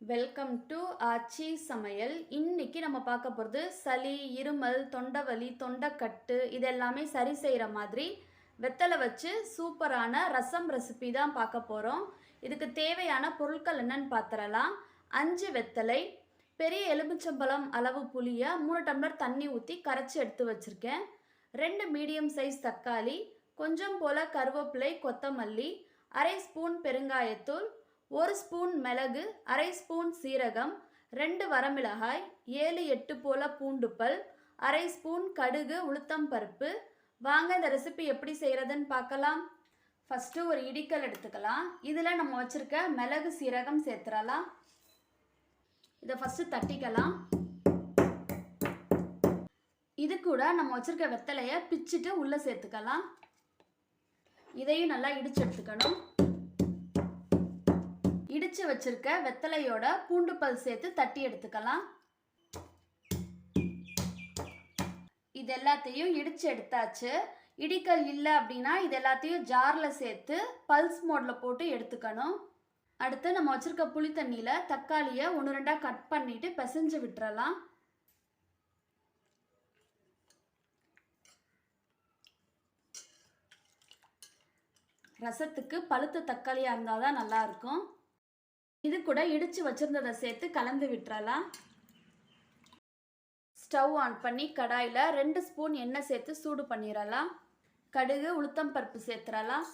Welcome to ஆச்சி சமையல். இன்னைக்கு நம்ம பார்க்க போகிறது சளி இருமல் தொண்டவலி தொண்டைக்கட்டு இதெல்லாமே சரி செய்கிற மாதிரி வெத்தலை வச்சு சூப்பரான ரசம் ரெசிபி தான் பார்க்க போகிறோம் இதுக்கு தேவையான பொருட்கள் என்னன்னு பார்த்துடலாம். அஞ்சு வெத்தலை பெரிய எலுமிச்சம்பழம் அளவு புளியை மூணு டம்ளர் தண்ணி ஊற்றி கரைச்சி எடுத்து வச்சுருக்கேன். ரெண்டு மீடியம் சைஸ் தக்காளி கொஞ்சம் போல் கருவேப்பிலை கொத்தமல்லி அரை ஸ்பூன் பெருங்காயத்தூள் ஒரு ஸ்பூன் மிளகு அரை ஸ்பூன் சீரகம் ரெண்டு வரமிளகாய் ஏழு எட்டு போல பூண்டுப்பல் அரை ஸ்பூன் கடுகு உளுத்தம் பருப்பு. வாங்க இந்த ரெசிபி எப்படி செய்கிறதுன்னு பார்க்கலாம். ஃபஸ்ட்டு ஒரு இடிக்கல் எடுத்துக்கலாம். இதில் நம்ம வச்சுருக்க மிளகு சீரகம் சேர்த்துடலாம். இதை ஃபஸ்ட்டு தட்டிக்கலாம். இது கூட நம்ம வச்சுருக்க வெத்தலையை பிச்சுட்டு உள்ளே சேர்த்துக்கலாம். இதையும் நல்லா இடிச்சு எடுத்துக்கணும். இடித்து வச்சுருக்க வெத்தலையோட பூண்டு பல் சேர்த்து தட்டி எடுத்துக்கலாம். இது எல்லாத்தையும் இடித்து எடுத்தாச்சு. இடிக்கல் இல்லை அப்படின்னா இது எல்லாத்தையும் ஜாரில் சேர்த்து பல்ஸ் மோடில் போட்டு எடுத்துக்கணும். அடுத்து நம்ம வச்சுருக்க புளி தண்ணியில் தக்காளியை ஒன்று ரெண்டாக கட் பண்ணிவிட்டு பிசைஞ்சு விட்டுறலாம். ரசத்துக்கு பழுத்த தக்காளியாக இருந்தால் தான் நல்லாயிருக்கும் இது கூட இடித்து வச்சுருந்ததை சேர்த்து கலந்து விட்டுறலாம். ஸ்டவ் ஆன் பண்ணி கடாயில் ரெண்டு ஸ்பூன் எண்ணெய் சேர்த்து சூடு பண்ணிடலாம். கடுகு உளுத்தம் பருப்பு சேர்த்துடலாம்.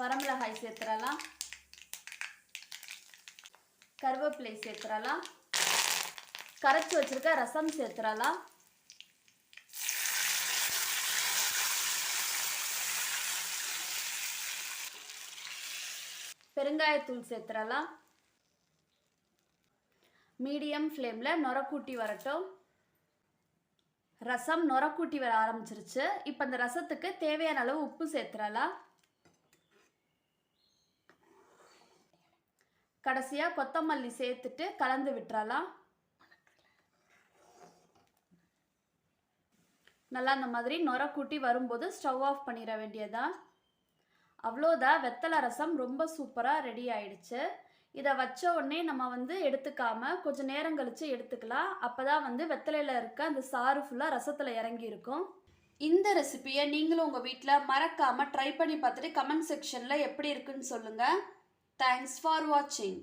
வரமிளகாய் சேர்த்துடலாம். கருவேப்பிலை சேர்த்துடலாம். கரைச்சி வச்சுருக்க ரசம் சேர்த்துடலாம். பெருங்காயத்தூள் சேர்த்துடலாம். மீடியம் ஃப்ளேமில் நுரக்கூட்டி வரட்டும். ரசம் நுரக்கூட்டி வர ஆரம்பிச்சிருச்சு. இப்போ இந்த ரசத்துக்கு தேவையான அளவு உப்பு சேர்த்துடலாம். கடைசியாக கொத்தமல்லி சேர்த்துட்டு கலந்து விட்டுறலாம். நல்லா அந்த மாதிரி நுர கூட்டி வரும்போது ஸ்டவ் ஆஃப் பண்ணிட வேண்டியதான் அவ்வளோதான் வெத்தலை ரசம் ரொம்ப சூப்பராக ரெடி ஆயிடுச்சு. இதை வச்ச உடனே நம்ம வந்து எடுத்துக்காம கொஞ்சம் நேரம் கழித்து எடுத்துக்கலாம். அப்போ தான் வந்து வெத்தலையில் இருக்க அந்த சாறு ஃபுல்லாக ரசத்தில் இறங்கி இருக்கும். இந்த ரெசிபியை நீங்களும் உங்கள் வீட்டில் மறக்காமல் ட்ரை பண்ணி பார்த்துட்டு கமெண்ட் செக்ஷனில் எப்படி இருக்குன்னு சொல்லுங்கள் தேங்க்ஸ் ஃபார் வாட்சிங்